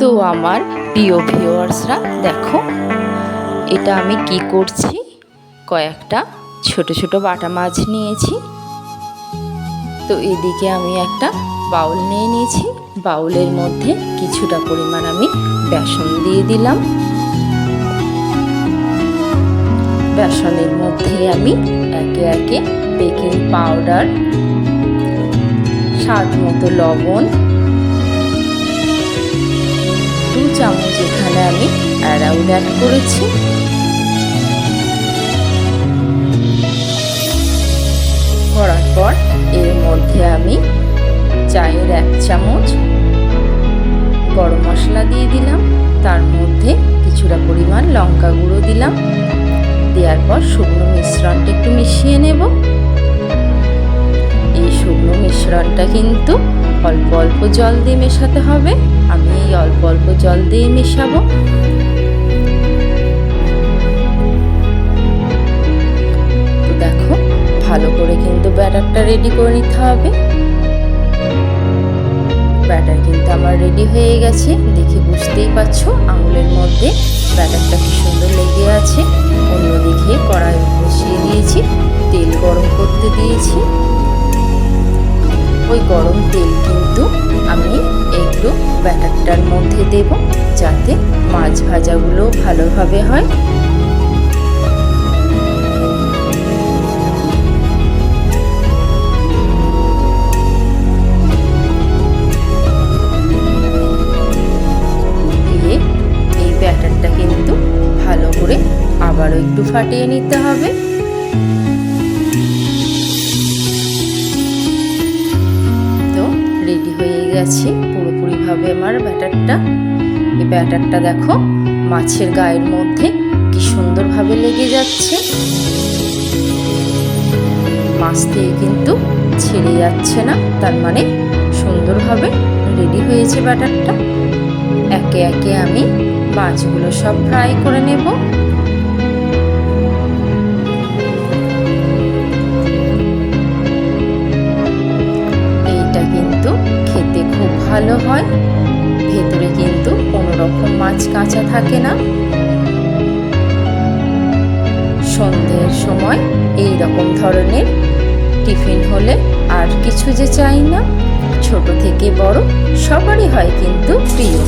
তো আমার প্রিয় ভিউয়ার্সরা, দেখো, এটা আমি কি করছি? কয়েকটা ছোট ছোট বাটা মাছ নিয়েছি। তো এদিকে আমি একটা বাউল নিয়ে নিয়েছি। বাউলের মধ্যে কিছুটা পরিমাণ আমি বেসন দিয়ে দিলাম। বেসনের মধ্যে আমি একে একে বেকিং পাউডার, স্বাদ মতো লবণ চামচ এখানে আমি অ্যারাউল অ্যাড করেছি। করার পর এর মধ্যে আমি চায়ের এক চামচ গরম মশলা দিয়ে দিলাম। তার মধ্যে কিছুটা পরিমাণ লঙ্কা গুঁড়ো দিলাম। দেওয়ার পর শুকনো মিশ্রণটা একটু মিশিয়ে নেব। এই শুকনো মিশ্রণটা কিন্তু অল্প অল্প জল দিয়ে মেশাতে হবে। আমি এই অল্প অল্প জল দিয়ে মেশাবো। দেখো, ভালো করে কিন্তু ব্যাটারটা রেডি করে নিতে হবে। ব্যাটার কিন্তু আমার রেডি হয়ে গেছে। দেখে বুঝতেই পারছ, আঙুলের মধ্যে ব্যাটারটা কি সুন্দর লেগে আছে। অন্যদিকে কড়াই বসিয়ে দিয়েছি, তেল গরম করতে দিয়েছি। ওই গরম তেল কিন্তু আমি একটু ব্যাটারটার মধ্যে দেব যাতে মাছ ভাজাগুলো ভালোভাবে হয়। এই ব্যাটারটা কিন্তু ভালো করে আবারও একটু ফাটিয়ে নিতে হবে। তো রেডি হয়ে গেছে। পুরোপুরিভাবে আমার ব্যাটারটা। এই ব্যাটারটা দেখো, মাছের গায়ের মধ্যে কি সুন্দরভাবে লেগে যাচ্ছে। মাছ দিয়ে কিন্তু ছেড়ে যাচ্ছে না, তার মানে সুন্দরভাবে রেডি হয়েছে ব্যাটারটা। একে একে আমি মাছগুলো সব ফ্রাই করে নেব। ভালো হয়, ভেতরে কিন্তু কোনো রকম মাছ কাঁচা থাকে না। সন্ধ্যের সময় এই রকম ধরনের টিফিন হলে আর কিছু যে চাই না, ছোট থেকে বড় সবারই হয় কিন্তু প্রিয়।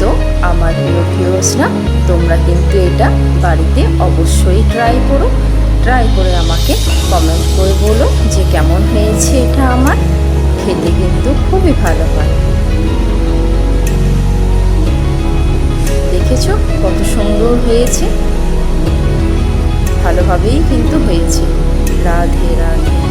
তো আমার প্রিয় ভিউয়ার্সরা তোমরা কিন্তু এটা বাড়িতে অবশ্যই ট্রাই করো। ট্রাই করে আমাকে কমেন্ট করে বলো যে কেমন হয়েছে এটা আমার। খেতে কিন্তু খুবই ভালো হয়। দেখেছ কত সুন্দর হয়েছে? ভালোভাবেই কিন্তু হয়েছে। রাধে রাধে।